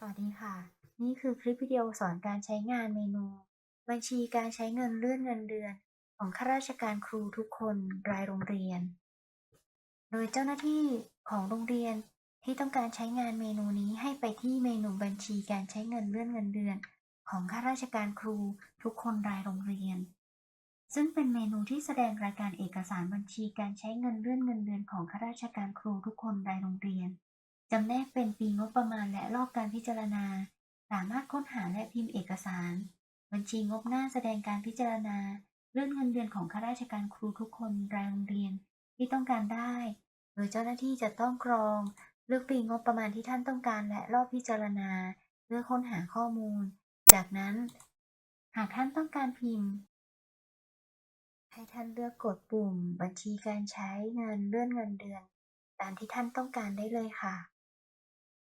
สวัสดีค่ะ นี่คือคลิปวิดีโอสอนการใช้งานเมนู บัญชีการใช้เงินเลื่อนเงินเดือน ของข้าราชการครูทุกคนรายโรงเรียน โดยเจ้าหน้าที่ของโรงเรียนที่ต้องการใช้งานเมนูนี้ให้ไปที่เมนูบัญชีการใช้เงินเลื่อนเงินเดือน ของข้าราชการครูทุกคนรายโรงเรียน ซึ่งเป็นเมนูที่แสดงรายการเอกสารบัญชีการใช้เงินเลื่อนเงินเดือนของข้าราชการครูทุกคนรายโรงเรียน จำแนกเป็นปีงบประมาณและรอบการพิจารณา สามารถค้นหาและพิมพ์เอกสาร บัญชีงบหน้าแสดงการพิจารณาเลื่อนเงินเดือนของข้าราชการครูทุกคนรายโรงเรียนที่ต้องการได้ โดยเจ้าหน้าที่จะต้องกรอง เลือกปีงบประมาณที่ท่านต้องการและรอบพิจารณา เพื่อค้นหาข้อมูล จากนั้น หากท่านต้องการพิมพ์ ให้ท่านเลือกกดปุ่ม บัญชีการใช้เงินเลื่อนเงินเดือนตามที่ท่านต้องการได้เลยค่ะ